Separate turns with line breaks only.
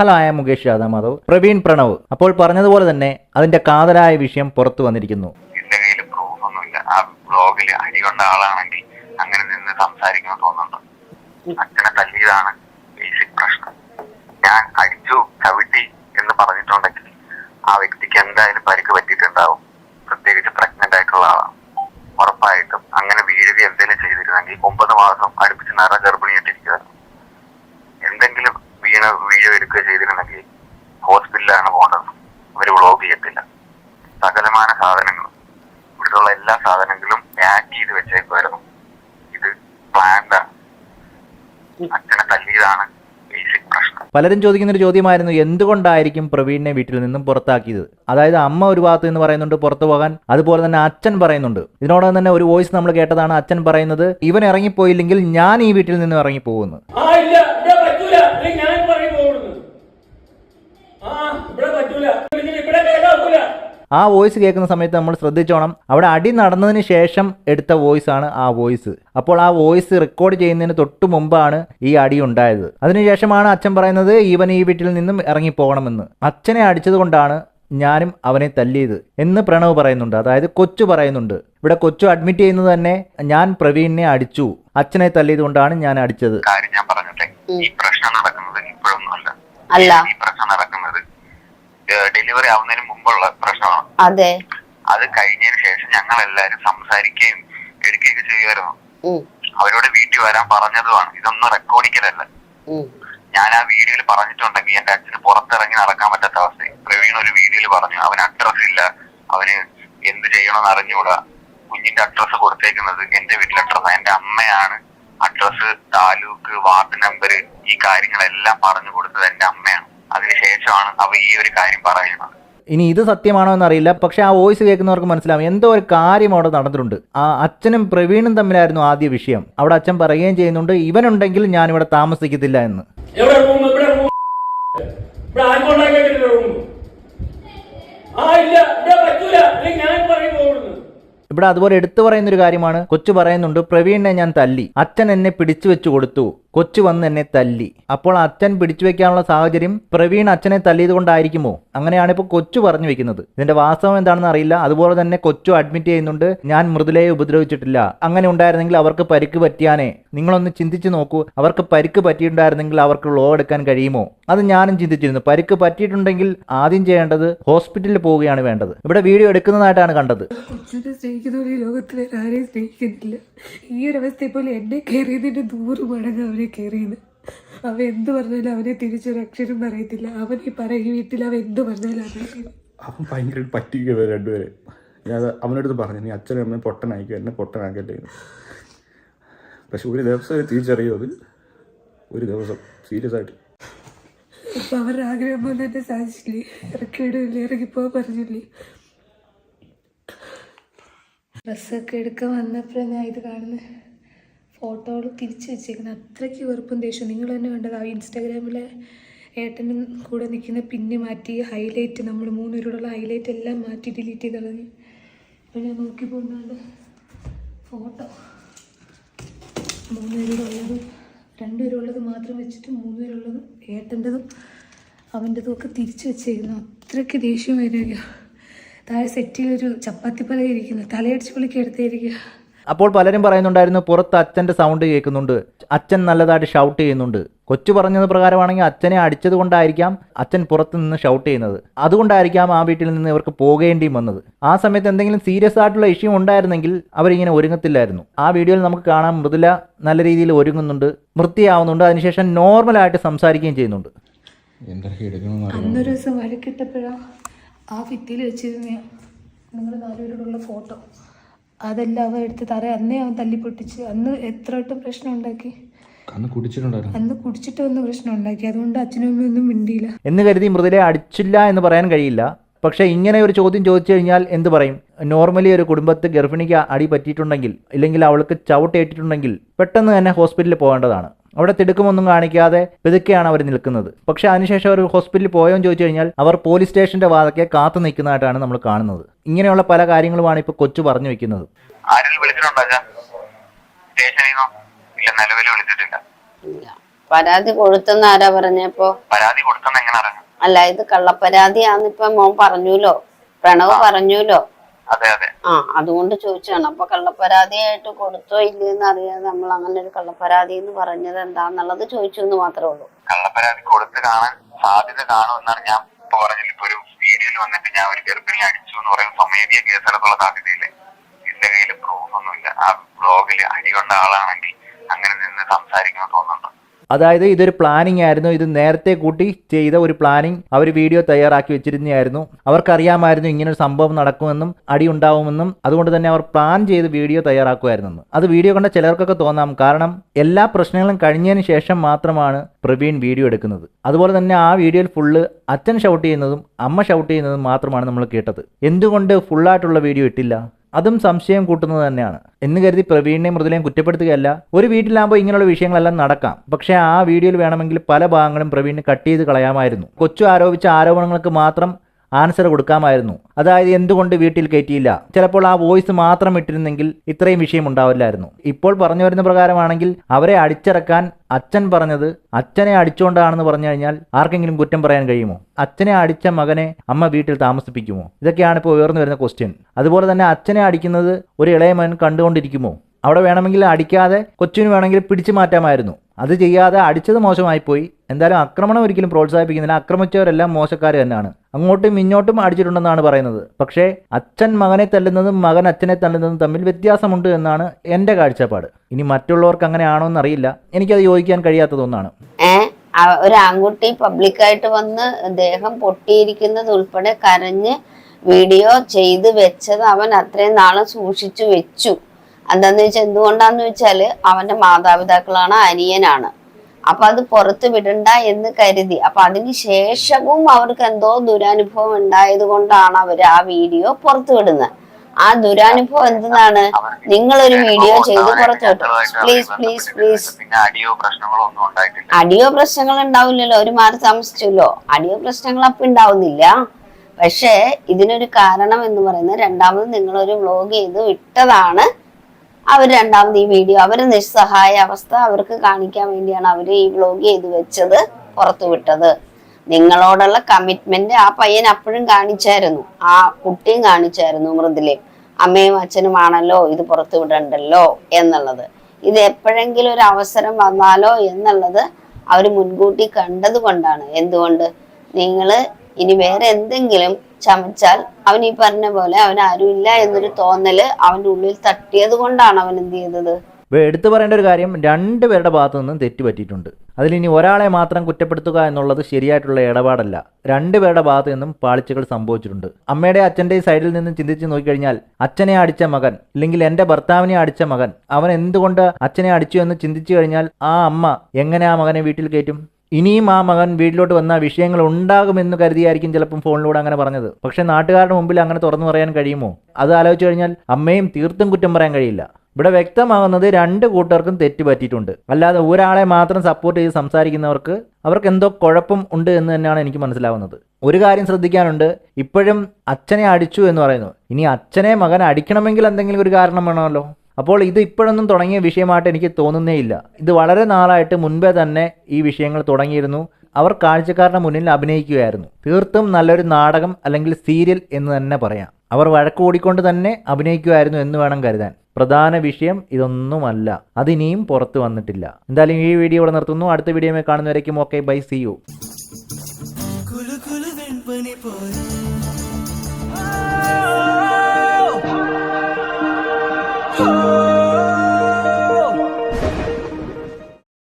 Hello ആയ മുകേഷ് യാദവ് മാധവ് പ്രവീൺ പ്രണവ്. അപ്പോൾ പറഞ്ഞതുപോലെ തന്നെ അതിന്റെ കാതലായ വിഷയം പുറത്തു വന്നിരിക്കുന്നു.
എന്റെ കയ്യിൽ പ്രൂഫ് ഒന്നുമില്ല. ആ ബ്ലോഗിൽ അടി കൊണ്ട ആളാണെങ്കിൽ അങ്ങനെ നിന്ന് സംസാരിക്കുന്ന തോന്നുന്നുണ്ട്. അച്ഛനെ തല്ലിയതാണ് ബേസിക് പ്രശ്നം. ഞാൻ അടിച്ചു ചവിട്ടി എന്ന് പറഞ്ഞിട്ടുണ്ടെങ്കിൽ ആ വ്യക്തിക്ക് എന്തായാലും പരിക്ക് പറ്റിയിട്ടുണ്ടാവും. പ്രത്യേകിച്ച് പ്രഗ്നന്റ് ആയിട്ടുള്ള ആളാണ്. ഉറപ്പായിട്ടും അങ്ങനെ വീഴുക എന്തെങ്കിലും ചെയ്തിരുന്നെങ്കിൽ ഒമ്പത് മാസം അടുപ്പിച്ച് നിറ സകലമാന സാധനങ്ങളും. ഇവിടുത്തെ എല്ലാ സാധനങ്ങളും പാക്ക് ചെയ്ത് വെച്ചേക്കുമായിരുന്നു ഇത് പ്ലാൻഡ് ആണ്. അച്ഛനെ തല്ലിയതാണ് പ്രശ്നം.
പലരും ചോദിക്കുന്ന ഒരു ചോദ്യമായിരുന്നു എന്തുകൊണ്ടായിരിക്കും പ്രവീണിനെ വീട്ടിൽ നിന്നും പുറത്താക്കിയത്? അതായത് അമ്മ ഒരു ഭാഗത്ത് നിന്ന് പറയുന്നുണ്ട് പുറത്തു പോകാൻ അതുപോലെ തന്നെ അച്ഛൻ പറയുന്നുണ്ട്. ഇതിനോടൊപ്പം തന്നെ ഒരു വോയിസ് നമ്മൾ കേട്ടതാണ് അച്ഛൻ പറയുന്നത് ഇവൻ ഇറങ്ങിപ്പോയില്ലെങ്കിൽ ഞാൻ ഈ വീട്ടിൽ നിന്നും ഇറങ്ങിപ്പോകുന്നു.
ആ
വോയിസ് കേൾക്കുന്ന സമയത്ത് നമ്മൾ ശ്രദ്ധിച്ചോണം. അവിടെ അടി നടന്നതിന് ശേഷം എടുത്ത വോയിസ് ആണ് ആ വോയിസ്. അപ്പോൾ ആ വോയിസ് റെക്കോർഡ് ചെയ്യുന്നതിന് തൊട്ട് മുമ്പാണ് ഈ അടി ഉണ്ടായത്. അതിനുശേഷമാണ് അച്ഛൻ പറയുന്നത് ഇവൻ ഈ വീട്ടിൽ നിന്നും ഇറങ്ങിപ്പോകണമെന്ന് അച്ഛനെ അടിച്ചതുകൊണ്ടാണ് ഞാനും അവനെ തല്ലിയത് എന്ന് പ്രണവ് പറയുന്നുണ്ട്. അതായത് കൊച്ചു പറയുന്നുണ്ട്. ഇവിടെ കൊച്ചു അഡ്മിറ്റ് ചെയ്യുന്നത് തന്നെ ഞാൻ പ്രവീണിനെ അടിച്ചു. അച്ഛനെ തല്ലിയത് കൊണ്ടാണ് ഞാൻ അടിച്ചത്.
കാര്യം ഞാൻ പറഞ്ഞിട്ടെ ഈ പ്രശ്നം നടക്കുന്നത് ഇപ്പോഴൊന്നുമല്ല അല്ല. ഈ പ്രശ്നം നടക്കുന്നത് ഡെലിവറി ആവുന്നതിന് മുമ്പുള്ള പ്രശ്നമാണ്.
അതെ.
അത് കഴിഞ്ഞതിന് ശേഷം ഞങ്ങൾ എല്ലാരും സംസാരിക്കുകയും എടുക്കുകയൊക്കെ ചെയ്യുമായിരുന്നു. അവരോട് വീട്ടിൽ വരാൻ പറഞ്ഞതുമാണ്. ഇതൊന്നും റെക്കോർഡിക്കലല്ല ഞാൻ ആ വീഡിയോയിൽ പറഞ്ഞിട്ടുണ്ടെങ്കിൽ എന്റെ അച്ഛന് പുറത്തിറങ്ങി നടക്കാൻ പറ്റാത്ത അവസ്ഥ പ്രവീൺ ഒരു വീഡിയോയിൽ പറഞ്ഞു അവന് അഡ്രസ് ഇല്ല. അവന് എന്ത് ചെയ്യണമെന്ന് അറിഞ്ഞുകൂടാ. കുഞ്ഞിന്റെ അഡ്രസ് കൊടുത്തേക്കുന്നത് എന്റെ വീട്ടിലെ അഡ്രസ് എന്റെ അമ്മയാണ് അഡ്രസ് താലൂക്ക് വാർഡ് നമ്പർ ഈ കാര്യങ്ങളെല്ലാം പറഞ്ഞു കൊടുത്തത് എന്റെ അമ്മയാണ്. അതിനുശേഷമാണ് അവ ഈ ഒരു കാര്യം പറയുന്നത്.
ഇനി ഇത് സത്യമാണോ എന്നറിയില്ല. പക്ഷെ ആ വോയിസ് കേൾക്കുന്നവർക്ക് മനസ്സിലാവും. എന്തോ ഒരു കാര്യം അവിടെ നടന്നിട്ടുണ്ട്. ആ അച്ഛനും പ്രവീണും തമ്മിലായിരുന്നു ആദ്യ വിഷയം. അവിടെ അച്ഛൻ പറയുകയും ചെയ്യുന്നുണ്ട് ഇവനുണ്ടെങ്കിൽ ഞാനിവിടെ താമസിക്കത്തില്ല എന്ന്.
ഇവിടെ ഇവിടെ ഇവിടെ
ഇവിടെ അതുപോലെ എടുത്തു പറയുന്ന ഒരു കാര്യമാണ്. കൊച്ചു പറയുന്നുണ്ട് പ്രവീണിനെ ഞാൻ തല്ലി. അച്ഛൻ എന്നെ പിടിച്ചു വെച്ചു കൊടുത്തു. കൊച്ചു വന്ന് എന്നെ തല്ലി. അപ്പോൾ അച്ഛൻ പിടിച്ചു വെക്കാനുള്ള സാഹചര്യം പ്രവീൺ അച്ഛനെ തല്ലിയത് കൊണ്ടായിരിക്കുമോ അങ്ങനെയാണ് ഇപ്പോൾ കൊച്ചു പറഞ്ഞു വെക്കുന്നത്. ഇതിന്റെ വാസ്തവം എന്താണെന്ന് അറിയില്ല. അതുപോലെ തന്നെ കൊച്ചു അഡ്മിറ്റ് ചെയ്യുന്നുണ്ട്. ഞാൻ മൃദുലയെ ഉപദ്രവിച്ചിട്ടില്ല. അങ്ങനെ ഉണ്ടായിരുന്നെങ്കിൽ അവർക്ക് പരിക്ക് പറ്റിയാനേ. നിങ്ങളൊന്ന് ചിന്തിച്ചു നോക്കൂ. അവർക്ക് പരിക്ക് പറ്റിയിട്ടുണ്ടായിരുന്നെങ്കിൽ അവർക്ക് ലോ എടുക്കാൻ കഴിയുമോ? അത് ഞാനും ചിന്തിച്ചിരുന്നു. പരിക്ക് പറ്റിയിട്ടുണ്ടെങ്കിൽ ആദ്യം ചെയ്യേണ്ടത് ഹോസ്പിറ്റലിൽ പോവുകയാണ് വേണ്ടത്. ഇവിടെ വീഡിയോ എടുക്കുന്നതായിട്ടാണ് കണ്ടത്.
ലോകത്തിൽ ആരെയും സ്നേഹിക്കുന്നില്ല. ഈ ഒരു അവസ്ഥയെ പോലെ എന്നെ കയറിയതിന്റെ ദൂരം മടങ്ങ് അവനെ കയറിയത് അവൻ എന്ത് പറഞ്ഞാലും അവനെ തിരിച്ചൊരു അക്ഷരം പറയത്തില്ല. അവൻ ഈ പറയും വീട്ടിൽ അവൻ എന്ത് പറഞ്ഞാലും അവൻ
അവൻ ഭയങ്കര പറ്റിക്കുക രണ്ടുപേരെ. ഞാൻ അവനടുത്ത് പറഞ്ഞു. നീ അച്ഛനും അമ്മയും പൊട്ടനായിക്കും എന്നെ പൊട്ടനാക്കട്ടെ. പക്ഷെ ഒരു ദിവസം തിരിച്ചറിയോ അത് ഒരു ദിവസം. സീരിയസ് ആയിട്ട്.
ഇപ്പം അവരുടെ ആഗ്രഹം പോലെ തന്നെ സാധിച്ചില്ലേ? ഇറക്കി വിടില്ലേ? ഇറങ്ങിപ്പോകാൻ പറഞ്ഞില്ലേ? ഡ്രസ്സൊക്കെ എടുക്കാൻ വന്നപ്പോഴാണ് ഞാൻ ഇത് കാണുന്നത് ഫോട്ടോകൾ തിരിച്ച് വെച്ചേക്കുന്നത് അത്രയ്ക്ക് വെറുപ്പും ദേഷ്യം നിങ്ങൾ തന്നെ കണ്ടത് ആ ഇൻസ്റ്റാഗ്രാമിലെ ഏട്ടനും കൂടെ നിൽക്കുന്ന പിന്നെ മാറ്റി ഹൈലൈറ്റ് നമ്മൾ മൂന്നുപേരോടുള്ള ഹൈലൈറ്റ് എല്ലാം മാറ്റി ഡിലീറ്റ് ചെയ്ത് കളഞ്ഞു. അപ്പോൾ ഞാൻ നോക്കി പോകുന്നുണ്ട് ഫോട്ടോ മൂന്നുപേരോടുള്ളത് രണ്ടുപേരുള്ളത് മാത്രം വെച്ചിട്ട് മൂന്നുപേരുള്ളതും ഏട്ടന്റെതും അവന്റെതും ഒക്കെ തിരിച്ചു വെച്ചേക്കുന്നു. അത്രയ്ക്ക് ദേഷ്യം വരിക താഴെ സെറ്റിലൊരു ചപ്പാത്തി പല ഇരിക്കുന്നു. തലയടിച്ച് പുള്ളിക്ക് എടുത്തിരിക്കുക
അപ്പോൾ പലരും പറയുന്നുണ്ടായിരുന്നു പുറത്ത് അച്ഛന്റെ സൗണ്ട് കേൾക്കുന്നുണ്ട്. അച്ഛൻ നല്ലതായിട്ട് ഷൗട്ട് ചെയ്യുന്നുണ്ട്. കൊച്ചു പറഞ്ഞത് പ്രകാരമാണെങ്കിൽ അച്ഛനെ അടിച്ചത് കൊണ്ടായിരിക്കാം അച്ഛൻ പുറത്ത് നിന്ന് ഷൗട്ട് ചെയ്യുന്നത്. അതുകൊണ്ടായിരിക്കാം ആ വീട്ടിൽ നിന്ന് ഇവർക്ക് പോകേണ്ടിയും വന്നത്. ആ സമയത്ത് എന്തെങ്കിലും സീരിയസ് ആയിട്ടുള്ള ഇഷ്യൂ ഉണ്ടായിരുന്നെങ്കിൽ അവരിങ്ങനെ ഒരുങ്ങത്തില്ലായിരുന്നു. ആ വീഡിയോയിൽ നമുക്ക് കാണാം മൃദുല നല്ല രീതിയിൽ ഒരുങ്ങുന്നുണ്ട് വൃത്തിയാവുന്നുണ്ട് അതിനുശേഷം നോർമലായിട്ട് സംസാരിക്കുകയും ചെയ്യുന്നുണ്ട്.
അന്നൊരു ദിവസം വഴക്കിട്ടപ്പോഴാണ് ആ ഭിത്തിയിൽ വെച്ചിരുന്ന നിങ്ങൾ നാലുപേരോടുള്ള ഫോട്ടോ അതെല്ലാം അവൻ എടുത്ത് തറ അന്നേ അവൻ തല്ലി പൊട്ടിച്ച് അന്ന് എത്ര വട്ടം പ്രശ്നം ഉണ്ടാക്കി?
അന്ന് കുടിച്ചിട്ടുണ്ടായിരുന്നു.
അന്ന് കുടിച്ചിട്ട് വന്ന് പ്രശ്നം ഉണ്ടാക്കി. അതുകൊണ്ട് അച്ഛനും അമ്മയും ഒന്നും മിണ്ടിയില്ല.
എന്ന് കരുതി മൃദുലയെ അടിച്ചില്ല എന്ന് പറയാൻ കഴിയില്ല. പക്ഷെ ഇങ്ങനെ ഒരു ചോദ്യം ചോദിച്ചു കഴിഞ്ഞാൽ എന്ത് പറയും? നോർമലി ഒരു കുടുംബത്ത് ഗർഭിണിക്ക് അടി പറ്റിയിട്ടുണ്ടെങ്കിൽ ഇല്ലെങ്കിൽ അവൾക്ക് ചവിട്ടേറ്റിട്ടുണ്ടെങ്കിൽ പെട്ടെന്ന് തന്നെ ഹോസ്പിറ്റലിൽ പോകേണ്ടതാണ്. അവിടെ തിടുക്കമൊന്നും കാണിക്കാതെ പിതുക്കെയാണ് അവർ നിൽക്കുന്നത്. പക്ഷെ അതിനുശേഷം അവർ ഹോസ്പിറ്റലിൽ പോയോ എന്ന് ചോദിച്ചു കഴിഞ്ഞാൽ അവർ പോലീസ് സ്റ്റേഷന്റെ വാതൊക്കെ കാത്തു നിൽക്കുന്നതായിട്ടാണ് നമ്മൾ കാണുന്നത്. ഇങ്ങനെയുള്ള പല കാര്യങ്ങളുമാണ് ഇപ്പൊ കൊച്ചു പറഞ്ഞു വെക്കുന്നത്
പരാതി കൊടുത്തെന്ന് ആരാ പറഞ്ഞപ്പോ
പരാതി കൊടുത്തെന്ന് എങ്ങനെ
അല്ല ഇത് കള്ളപ്പരാതിയാന്ന് ഇപ്പൊ മോൻ പറഞ്ഞൂലോ? പ്രണവ് പറഞ്ഞൂലോ?
അതെ അതെ
ആ അതുകൊണ്ട് ചോദിച്ചാണ്. അപ്പൊ കള്ളപ്പരാതിയായിട്ട് കൊടുത്തോ ഇല്ലെന്ന് അറിയാതെ നമ്മൾ അങ്ങനെ ഒരു കള്ളപ്പരാതി എന്ന് പറഞ്ഞത് എന്താന്നുള്ളത് ചോദിച്ചു എന്ന് മാത്രമേ ഉള്ളൂ.
കള്ളപ്പരാതി കൊടുത്ത് കാണാൻ സാധ്യത കാണുമെന്നാണ് ഞാൻ പറഞ്ഞില്ല ഇപ്പൊ ഒരു വീഡിയോയിൽ വന്നിട്ട് ഞാൻ ഒരു ഗർഭിണി അടിച്ചു എന്ന് പറയുന്ന സ്വമേധിയ കേസെടുത്തുള്ള സാധ്യതയില്ലേ? എന്റെ കയ്യിൽ പ്രൂഫ് ഒന്നുമില്ല. ആ ബ്ലോഗിൽ അടി കൊണ്ട ആളാണെങ്കിൽ അങ്ങനെ നിന്ന് സംസാരിക്കുമെന്ന് തോന്നുന്നുണ്ട്
അതായത് ഇതൊരു പ്ലാനിംഗ് ആയിരുന്നു. ഇത് നേരത്തെ കൂട്ടി ചെയ്ത ഒരു പ്ലാനിങ് അവർ വീഡിയോ തയ്യാറാക്കി വെച്ചിരുന്നതായിരുന്നു. അവർക്കറിയാമായിരുന്നു ഇങ്ങനൊരു സംഭവം നടക്കുമെന്നും അടി ഉണ്ടാവുമെന്നും അതുകൊണ്ട് തന്നെ അവർ പ്ലാൻ ചെയ്ത് വീഡിയോ തയ്യാറാക്കുമായിരുന്നു അത് വീഡിയോ കണ്ട ചിലർക്കൊക്കെ തോന്നാം. കാരണം എല്ലാ പ്രശ്നങ്ങളും കഴിഞ്ഞതിന് ശേഷം മാത്രമാണ് പ്രവീൺ വീഡിയോ എടുക്കുന്നത്. അതുപോലെ തന്നെ ആ വീഡിയോയിൽ ഫുള്ള് അച്ഛൻ ഷൗട്ട് ചെയ്യുന്നതും അമ്മ ഷൗട്ട് ചെയ്യുന്നതും മാത്രമാണ് നമ്മൾ കേട്ടത്. എന്തുകൊണ്ട് ഫുള്ളായിട്ടുള്ള വീഡിയോ ഇട്ടില്ല? അതും സംശയം കൂട്ടുന്നത് തന്നെയാണ്. എന്ന് കരുതി പ്രവീണിനെയും മൃദുലയും കുറ്റപ്പെടുത്തുകയല്ല ഒരു വീട്ടിലാകുമ്പോൾ ഇങ്ങനെയുള്ള വിഷയങ്ങളെല്ലാം നടക്കാം. പക്ഷേ ആ വീഡിയോയിൽ വേണമെങ്കിൽ പല ഭാഗങ്ങളും പ്രവീണിന് കട്ട് ചെയ്ത് കളയാമായിരുന്നു. കൊച്ചു ആരോപിച്ച ആരോപണങ്ങൾക്ക് മാത്രം ആൻസർ കൊടുക്കാമായിരുന്നു. അതായത് എന്തുകൊണ്ട് വീട്ടിൽ കയറ്റിയില്ല? ചിലപ്പോൾ ആ വോയിസ് മാത്രം ഇട്ടിരുന്നെങ്കിൽ ഇത്രയും വിഷയം ഉണ്ടാവില്ലായിരുന്നു. ഇപ്പോൾ പറഞ്ഞു വരുന്ന പ്രകാരമാണെങ്കിൽ അവരെ അടിച്ചിറക്കാൻ അച്ഛൻ പറഞ്ഞത് അച്ഛനെ അടിച്ചുകൊണ്ടാണെന്ന് പറഞ്ഞു കഴിഞ്ഞാൽ ആർക്കെങ്കിലും കുറ്റം പറയാൻ കഴിയുമോ? അച്ഛനെ അടിച്ച മകനെ അമ്മ വീട്ടിൽ താമസിപ്പിക്കുമോ? ഇതൊക്കെയാണ് ഇപ്പോൾ ഉയർന്നു വരുന്ന ക്വസ്റ്റ്യൻ അതുപോലെ തന്നെ അച്ഛനെ അടിക്കുന്നത് ഒരു ഇളയ മകൻ കണ്ടുകൊണ്ടിരിക്കുമോ? അവിടെ വേണമെങ്കിൽ അടിക്കാതെ കൊച്ചിന് വേണമെങ്കിൽ പിടിച്ചു മാറ്റാമായിരുന്നു. അത് ചെയ്യാതെ അടിച്ചത് മോശമായിപ്പോയി. എന്തായാലും ആക്രമണം ഒരിക്കലും പ്രോത്സാഹിപ്പിക്കുന്നില്ല. ആക്രമിച്ചവരെല്ലാം മോശക്കാർ തന്നെയാണ്. അങ്ങോട്ടും ഇങ്ങോട്ടും അടിച്ചിട്ടുണ്ടെന്നാണ് പറയുന്നത്. പക്ഷേ അച്ഛൻ മകനെ തല്ലുന്നതും മകൻ അച്ഛനെ തല്ലുന്നതും തമ്മിൽ വ്യത്യാസമുണ്ട് എന്നാണ് എന്റെ കാഴ്ചപ്പാട്. ഇനി മറ്റുള്ളവർക്ക് അങ്ങനെയാണോ എന്നറിയില്ല. എനിക്കത് യോജിക്കാൻ കഴിയാത്തതൊന്നാണ്
ഒരു ആൺകുട്ടി പബ്ലിക്കായിട്ട് വന്ന് ദേഹം പൊട്ടിയിരിക്കുന്നത് ഉൾപ്പെടെ കരഞ്ഞ് വീഡിയോ ചെയ്ത് വെച്ചത് അവൻ അത്രയും നാളെ സൂക്ഷിച്ചു വെച്ചു. എന്താന്ന് വെച്ചാൽ എന്തുകൊണ്ടാന്ന് വെച്ചാൽ അവന്റെ മാതാപിതാക്കളാണ് അനിയനാണ്. അപ്പൊ അത് പുറത്ത് വിടണ്ട എന്ന് കരുതി. അപ്പൊ അതിന് ശേഷവും അവർക്ക് എന്തോ ദുരനുഭവം ഉണ്ടായത് കൊണ്ടാണ് അവർ ആ വീഡിയോ പുറത്തു വിടുന്നത് ആ ദുരനുഭവം എന്താണ് ഒരു വീഡിയോ ചെയ്ത് പുറത്തു വിട്ടു. പ്ലീസ് പ്ലീസ് പ്ലീസ്
അടിയോ
പ്രശ്നങ്ങൾ ഉണ്ടാവില്ലല്ലോ. ഒരു മാറി താമസിച്ചല്ലോ. അടിയോ പ്രശ്നങ്ങൾ അപ്പൊ ഉണ്ടാവുന്നില്ല. പക്ഷേ ഇതിനൊരു കാരണം എന്ന് പറയുന്നത് രണ്ടാമത് നിങ്ങളൊരു വ്ലോഗ് ചെയ്ത് വിട്ടതാണ്. അവർ രണ്ടാമത് ഈ വീഡിയോ അവർ നിസ്സഹായ അവസ്ഥ അവർക്ക് കാണിക്കാൻ വേണ്ടിയാണ് അവർ ഈ വ്ലോഗ് ചെയ്ത് വെച്ചത് പുറത്തു വിട്ടത്. നിങ്ങളോടുള്ള കമ്മിറ്റ്മെന്റ് ആ പയ്യൻ അപ്പോഴും കാണിച്ചായിരുന്നു. ആ കുട്ടിയും കാണിച്ചായിരുന്നു മൃദുലയും അമ്മയും അച്ഛനും ആണല്ലോ ഇത് പുറത്തു വിടണ്ടല്ലോ എന്നുള്ളത്. ഇത് എപ്പോഴെങ്കിലും ഒരു അവസരം വന്നാലോ എന്നുള്ളത് അവർ മുൻകൂട്ടി കണ്ടത് കൊണ്ടാണ്. എന്തുകൊണ്ട്? നിങ്ങൾ ഇനി വേറെ എന്തെങ്കിലും ചമച്ചാൽ അവൻ ഈ പറഞ്ഞ പോലെ അവൻ ആരുമില്ല എന്നൊരു തോന്നൽ അവന്റെ ഉള്ളിൽ തട്ടിയത് കൊണ്ടാണ് അവൻ എന്ത് ചെയ്തത്.
എടുത്തു പറയേണ്ട ഒരു കാര്യം രണ്ട് പേരുടെ ഭാഗത്തു നിന്നും തെറ്റ് പറ്റിയിട്ടുണ്ട്. അതിലിനി ഒരാളെ മാത്രം കുറ്റപ്പെടുത്തുക എന്നുള്ളത് ശരിയായിട്ടുള്ള ഇടപാടല്ല. രണ്ട് പേരുടെ ഭാഗത്തു നിന്നും പാളിച്ചകൾ സംഭവിച്ചിട്ടുണ്ട്. അമ്മയുടെ അച്ഛന്റെ സൈഡിൽ നിന്നും ചിന്തിച്ച് നോക്കിക്കഴിഞ്ഞാൽ അച്ഛനെ അടിച്ച മകൻ അല്ലെങ്കിൽ എന്റെ ഭർത്താവിനെ അടിച്ച മകൻ അവൻ എന്തുകൊണ്ട് അച്ഛനെ അടിച്ചു എന്ന് ചിന്തിച്ചു കഴിഞ്ഞാൽ ആ അമ്മ എങ്ങനെ ആ മകനെ വീട്ടിൽ കയറ്റും? ഇനിയും ആ മകൻ വീട്ടിലോട്ട് വന്ന വിഷയങ്ങൾ ഉണ്ടാകുമെന്ന് കരുതിയായിരിക്കും ചിലപ്പം ഫോണിലൂടെ അങ്ങനെ പറഞ്ഞത്. പക്ഷേ നാട്ടുകാരുടെ മുമ്പിൽ അങ്ങനെ തുറന്നു പറയാൻ കഴിയുമോ? അത് ആലോചിച്ച് കഴിഞ്ഞാൽ അമ്മയും തീർത്തും കുറ്റം പറയാൻ കഴിയില്ല. ഇവിടെ വ്യക്തമാകുന്നത് രണ്ട് കൂട്ടർക്കും തെറ്റ് പറ്റിയിട്ടുണ്ട് അല്ലാതെ ഒരാളെ മാത്രം സപ്പോർട്ട് ചെയ്ത് സംസാരിക്കുന്നവർക്ക് അവർക്ക് എന്തോ കുഴപ്പം ഉണ്ട് എന്ന് തന്നെയാണ് എനിക്ക് മനസ്സിലാവുന്നത്. ഒരു കാര്യം ശ്രദ്ധിക്കാനുണ്ട്. ഇപ്പോഴും അച്ഛനെ അടിച്ചു എന്ന് പറയുന്നു. ഇനി അച്ഛനെ മകൻ അടിക്കണമെങ്കിൽ എന്തെങ്കിലും ഒരു കാരണം വേണമല്ലോ? അപ്പോൾ ഇത് ഇപ്പോഴൊന്നും തുടങ്ങിയ വിഷയമായിട്ട് എനിക്ക് തോന്നുന്നേ ഇല്ല. ഇത് വളരെ നാളായിട്ട് മുൻപേ തന്നെ ഈ വിഷയങ്ങൾ തുടങ്ങിയിരുന്നു. അവർ കാഴ്ചക്കാരുടെ മുന്നിൽ അഭിനയിക്കുകയായിരുന്നു. തീർത്തും നല്ലൊരു നാടകം അല്ലെങ്കിൽ സീരിയൽ എന്ന് തന്നെ പറയാം. അവർ വഴക്ക് ഓടിക്കൊണ്ട് തന്നെ അഭിനയിക്കുമായിരുന്നു എന്ന് വേണം കരുതാൻ. പ്രധാന വിഷയം ഇതൊന്നുമല്ല. അതിനിയും പുറത്തു വന്നിട്ടില്ല. എന്തായാലും ഈ വീഡിയോ ഇവിടെ നിർത്തുന്നു. അടുത്ത വീഡിയോ കാണുന്നവരേക്കും ഓക്കെ. ബൈ. സി. യു.